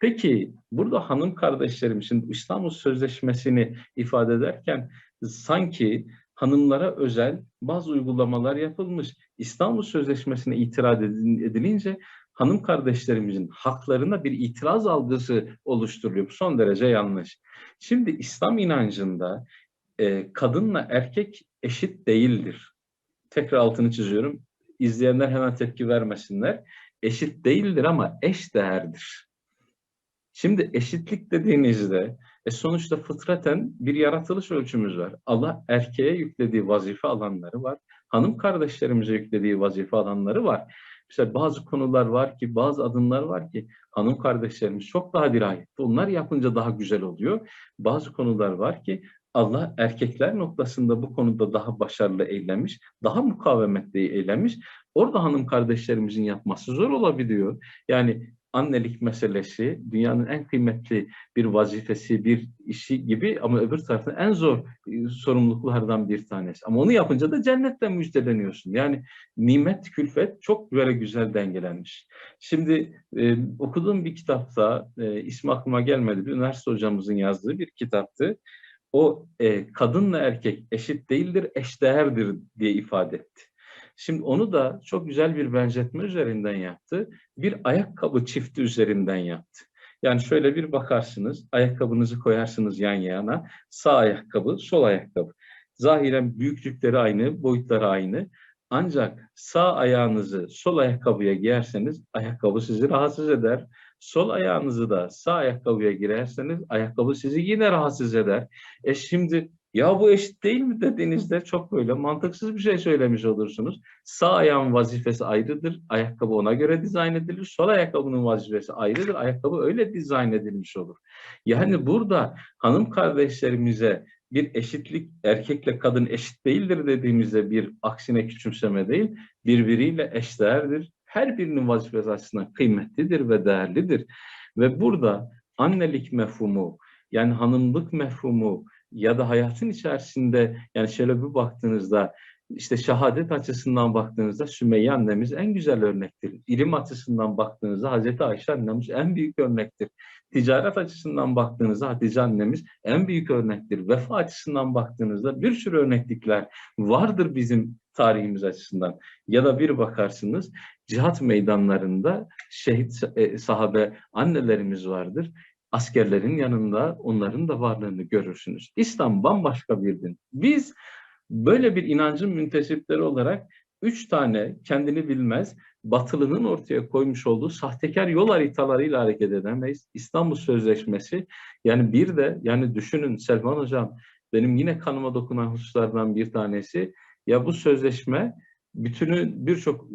Peki burada hanım kardeşlerim şimdi İstanbul Sözleşmesi'ni ifade ederken sanki hanımlara özel bazı uygulamalar yapılmış. İstanbul Sözleşmesi'ne itiraz edilince hanım kardeşlerimizin haklarına bir itiraz algısı oluşturuluyor. Bu son derece yanlış. Şimdi İslam inancında e, kadınla erkek eşit değildir. Tekrar altını çiziyorum. İzleyenler hemen tepki vermesinler. Eşit değildir ama eş değerdir. Şimdi eşitlik dediğinizde e sonuçta fıtraten bir yaratılış ölçümüz var. Allah erkeğe yüklediği vazife alanları var. Hanım kardeşlerimize yüklediği vazife alanları var. Mesela bazı konular var ki, bazı adımlar var ki hanım kardeşlerimiz çok daha dirayetli. Onlar yapınca daha güzel oluyor. Bazı konular var ki Allah erkekler noktasında bu konuda daha başarılı eylemiş, daha mukavemetli eylemiş. Orada hanım kardeşlerimizin yapması zor olabiliyor. Yani annelik meselesi dünyanın en kıymetli bir vazifesi, bir işi gibi ama öbür taraftan en zor e, sorumluluklardan bir tanesi. Ama onu yapınca da cennetten müjdeleniyorsun. Yani nimet, külfet çok böyle güzel dengelenmiş. Şimdi e, okuduğum bir kitapta, e, ismi aklıma gelmedi, bir üniversite hocamızın yazdığı bir kitaptı. O e, kadınla erkek eşit değildir, eşdeğerdir diye ifade etti. Şimdi onu da çok güzel bir benzetme üzerinden yaptı. Bir ayakkabı çifti üzerinden yaptı. Yani şöyle bir bakarsınız, ayakkabınızı koyarsınız yan yana. Sağ ayakkabı, sol ayakkabı. Zahiren büyüklükleri aynı, boyutları aynı. Ancak sağ ayağınızı sol ayakkabıya giyerseniz ayakkabı sizi rahatsız eder. Sol ayağınızı da sağ ayakkabıya girerseniz ayakkabı sizi yine rahatsız eder. E şimdi ya bu eşit değil mi dediğinizde çok böyle mantıksız bir şey söylemiş olursunuz. Sağ ayağın vazifesi ayrıdır. Ayakkabı ona göre dizayn edilir. Sol ayakkabının vazifesi ayrıdır. Ayakkabı öyle dizayn edilmiş olur. Yani burada hanım kardeşlerimize bir eşitlik erkekle kadın eşit değildir dediğimizde bir aksine küçümseme değil, birbiriyle eşdeğerdir. Her birinin vazifesi açısından kıymetlidir ve değerlidir. Ve burada annelik mefhumu, yani hanımlık mefhumu ya da hayatın içerisinde yani şöyle bir baktığınızda işte şehadet açısından baktığınızda Sümeyye annemiz en güzel örnektir. İlim açısından baktığınızda Hazreti Ayşe annemiz en büyük örnektir. Ticaret açısından baktığınızda Hatice annemiz en büyük örnektir. Vefa açısından baktığınızda bir sürü örneklikler vardır bizim tarihimiz açısından. Ya da bir bakarsınız cihat meydanlarında şehit e, sahabe annelerimiz vardır. Askerlerin yanında onların da varlığını görürsünüz. İslam bambaşka bir din. Biz böyle bir inancın müntesipleri olarak üç tane kendini bilmez, batılının ortaya koymuş olduğu sahtekar yol haritalarıyla hareket edemeyiz. İstanbul Sözleşmesi yani bir de yani düşünün Selman Hocam benim yine kanıma dokunan hususlardan bir tanesi ya bu sözleşme bütünü birçok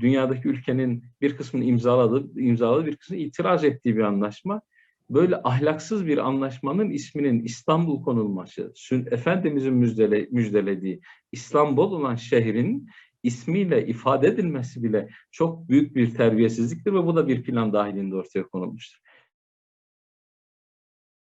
dünyadaki ülkenin bir kısmını imzaladı, imzaladı bir kısmı itiraz ettiği bir anlaşma. Böyle ahlaksız bir anlaşmanın isminin İstanbul konulması, Efendimizin müjdele, müjdelediği İstanbul olan şehrin ismiyle ifade edilmesi bile çok büyük bir terbiyesizliktir ve bu da bir plan dahilinde ortaya konulmuştur.